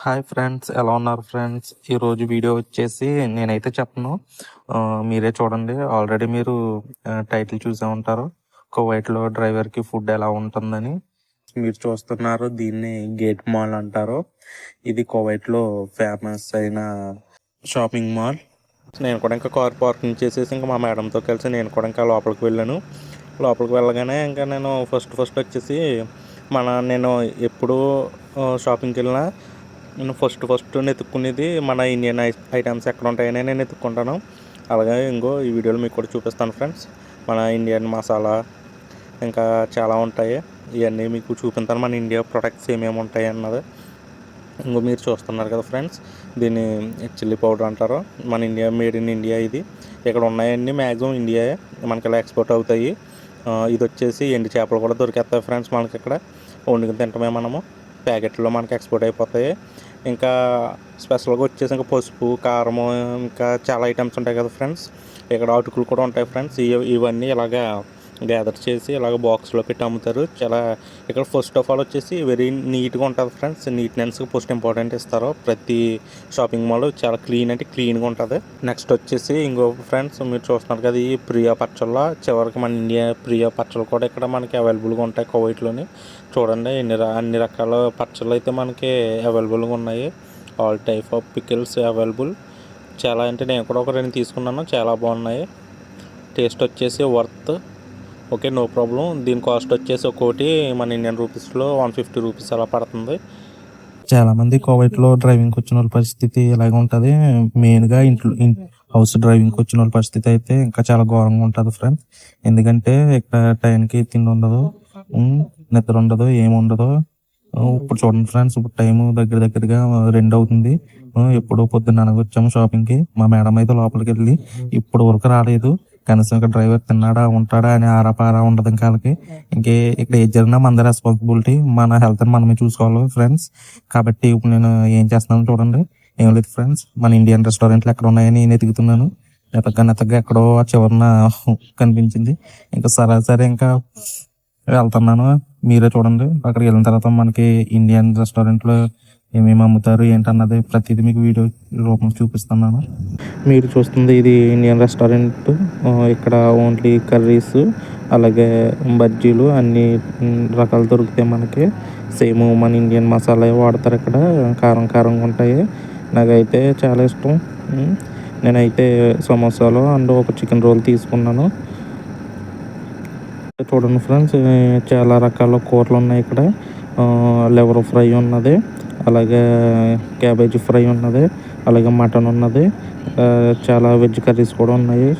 Hi friends ఎలా ఉన్నారు friends? ఈరోజు వీడియో వచ్చేసి నేనైతే చెప్పను. మీరే చూడండి. ఆల్రెడీ మీరు టైటిల్ చూసే ఉంటారు. కువైట్లో డ్రైవర్కి ఫుడ్ ఎలా ఉంటుందని మీరు చూస్తున్నారు. దీన్ని గేట్ మాల్ అంటారు. ఇది కువైట్లో ఫేమస్ అయిన షాపింగ్ మాల్ నేను కూడా ఇంకా కార్ పార్కింగ్ చేసేసి ఇంకా మా మేడంతో కలిసి నేను కూడా ఇంకా లోపలికి వెళ్ళాను. లోపలికి వెళ్ళగానే ఇంకా నేను ఫస్ట్ ఫస్ట్ వచ్చేసి మన నేను ఎప్పుడు షాపింగ్కి వెళ్ళినా నేను ఫస్ట్ ఫస్ట్ వెతుక్కునేది మన ఇండియన్ ఐ- ఐటమ్స్ ఎక్కడ ఉంటాయని నేను వెతుక్కుంటాను. అలాగే ఇంకో ఈ వీడియోలో మీకు కూడా చూపిస్తాను ఫ్రెండ్స్. మన ఇండియన్ మసాలా ఇంకా చాలా ఉంటాయి. ఇవన్నీ మీకు చూపిస్తాను. మన ఇండియా ప్రొడక్ట్స్ ఏమేమి ఉంటాయి అన్నది ఇంకో మీరు చూస్తున్నారు కదా ఫ్రెండ్స్. దీన్ని చిల్లీ పౌడర్ అంటారు. మన ఇండియా మేడ్ ఇన్ ఇండియా ఇది. ఇక్కడ ఉన్నాయన్నీ మ్యాక్సిమం ఇండియా మనకి ఇలా ఎక్స్పోర్ట్ అవుతాయి. ఇది వచ్చేసి ఎండు చేపలు కూడా దొరికేస్తాయి ఫ్రెండ్స్ మనకి ఇక్కడ. వండుకుని తింటమే మనము. ప్యాకెట్లో మనకి ఎక్స్పోర్ట్ అయిపోతాయి. ఇంకా స్పెషల్గా వచ్చేసి ఇంకా పసుపు కారము ఇంకా చాలా ఐటమ్స్ ఉంటాయి కదా ఫ్రెండ్స్ ఇక్కడ అటుకులు కూడా ఉంటాయి ఫ్రెండ్స్ ఇవన్నీ ఇలాగా గ్యాదర్ చేసి ఇలాగ బాక్స్లో పెట్టి అమ్ముతారు. చాలా ఇక్కడ ఫస్ట్ ఆఫ్ ఆల్ వచ్చేసి వెరీ నీట్గా ఉంటుంది ఫ్రెండ్స్ నీట్నెస్కి ఫస్ట్ ఇంపార్టెంట్ ఇస్తారు. ప్రతి షాపింగ్ మాల్ చాలా క్లీన్ అంటే క్లీన్గా ఉంటుంది. నెక్స్ట్ వచ్చేసి ఇంకో ఫ్రెండ్స్ మీరు చూస్తున్నారు కదా ఈ ప్రియా పచ్చళ్ళ. చివరికి మన ఇండియా ప్రియా పచ్చళ్ళు కూడా ఇక్కడ మనకి అవైలబుల్గా ఉంటాయి కువైట్లోని. చూడండి ఎన్ని అన్ని రకాల పచ్చళ్ళు అయితే మనకి అవైలబుల్గా ఉన్నాయి. All type of pickles available చాలా అంటే నేను కూడా ఒక రెండు తీసుకున్నాను. చాలా బాగున్నాయి. టేస్ట్ వచ్చేసి వర్త్ ఓకే నో ప్రాబ్లం. దీని కాస్ట్ వచ్చేసి ఒక్కోటి మన ఇండియన్ రూపీస్లో వన్ ఫిఫ్టీ రూపీస్ అలా పడుతుంది. చాలా మంది డ్రైవింగ్ వచ్చిన వాళ్ళ పరిస్థితి ఇలాగే ఉంటుంది. మెయిన్గా ఇంట్లో హౌస్ డ్రైవింగ్ వచ్చిన వాళ్ళ పరిస్థితి అయితే ఇంకా చాలా ఘోరంగా ఉంటుంది ఫ్రెండ్స్. ఎందుకంటే ఇక్కడ టైంకి తిండి ఉండదు నిద్ర ఉండదు ఏముండదు ఇప్పుడు చూడండి ఫ్రెండ్స్ ఇప్పుడు టైం దగ్గర దగ్గరగా రెండు అవుతుంది. ఎప్పుడో పొద్దున్న వచ్చాము షాపింగ్కి. మా మేడం అయితే లోపలికి వెళ్ళి ఇప్పుడు వరకు రాలేదు. కనీసం ఇక్కడ డ్రైవర్ తిన్నాడా ఉంటాడా అని ఆరాపారా ఉండదు ఇంకా వాళ్ళకి. ఇంకే ఇక్కడ ఏది జరిగినా మన రెస్పాన్సిబిలిటీ మన హెల్త్ మనమే చూసుకోవాలి ఫ్రెండ్స్ కాబట్టి ఇప్పుడు నేను ఏం చేస్తున్నాను చూడండి. ఏం లేదు ఫ్రెండ్స్ మన ఇండియన్ రెస్టారెంట్లు ఎక్కడ ఉన్నాయని నేను ఎదుగుతున్నాను. నెతగ్గా నెతగ్గా ఎక్కడో ఆ చివరన కనిపించింది. ఇంకా సరే సరే ఇంకా వెళ్తున్నాను. మీరే చూడండి. అక్కడికి వెళ్ళిన తర్వాత మనకి ఇండియన్ రెస్టారెంట్లో ఏమేమి అమ్ముతారు ఏంటన్నది ప్రతిదీ మీకు వీడియో రూపంలో చూపిస్తున్నాను. మీరు చూస్తుంది ఇది ఇండియన్ రెస్టారెంట్ ఇక్కడ ఓన్లీ కర్రీస్ అలాగే బజ్జీలు అన్ని రకాలు దొరుకుతాయి మనకి. సేమ్ మన ఇండియన్ మసాలా వాడతారు ఇక్కడ కారం కారంగా ఉంటాయి. నాకైతే చాలా ఇష్టం. నేనైతే సమోసాలు అండ్ ఒక చికెన్ రోల్ తీసుకున్నాను. చూడండి ఫ్రెండ్స్ చాలా రకాల కూరలు ఉన్నాయి ఇక్కడ. లెవర్ ఫ్రై ఉన్నది. అలాగే క్యాబేజీ ఫ్రై ఉన్నది అలాగే మటన్ ఉన్నది చాలా వెజ్ కర్రీస్ కూడా ఉన్నాయి.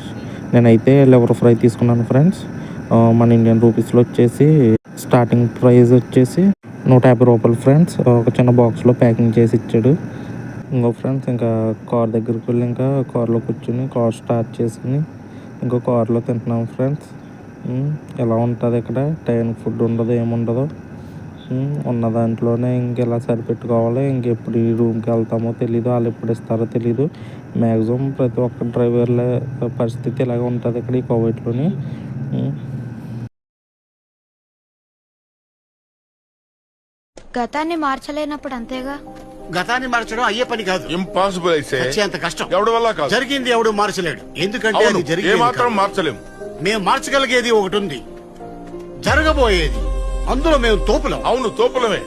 నేనైతే లెవర్ ఫ్రై తీసుకున్నాను ఫ్రెండ్స్. మన ఇండియన్ రూపీస్లో వచ్చేసి స్టార్టింగ్ ప్రైస్ వచ్చేసి నూట యాభై రూపాయలు ఫ్రెండ్స్. ఒక చిన్న బాక్స్లో ప్యాకింగ్ చేసి ఇచ్చాడు. ఇంకో ఫ్రెండ్స్ ఇంకా కార్ దగ్గరికి వెళ్ళి ఇంకా కార్లో కూర్చుని కార్ స్టార్ట్ చేసుకుని ఇంకో కార్లో తింటున్నాం ఫ్రెండ్స్. ఎలా ఉంటుంది ఇక్కడ? టైం ఫుడ్ ఉండదు ఏముండదు. ఉన్న దాంట్లోనే ఇంకెలా సరిపెట్టుకోవాలి ఇంకెప్పుడు ఈ రూమ్కి వెళ్తామో తెలీదు వాళ్ళు ఎప్పుడు ఇస్తారో తెలీదు. మ్యాక్సిమం ప్రతి ఒక్క డ్రైవర్ల పరిస్థితి ఇలాగ ఉంటుంది ఇక్కడ ఈ కోవిడ్లోని గతాన్ని మార్చలేనప్పుడు అంతేగా? గతాన్ని మార్చడం అయ్యే పని కాదు. ఇంపాసిబుల్ అయితే వచ్చేంత కష్టం. ఎవడి వల్ల కాదు. జరిగింది ఎవడు మార్చలేడు. ఎందుకంటే అది జరిగేది మాత్రం కాదు. మార్చలేం. మేము మార్చగలిగేది ఒకటి ఉంది. జరగబోయేది. అందులో మేము తోపులం. అవును తోపులమే.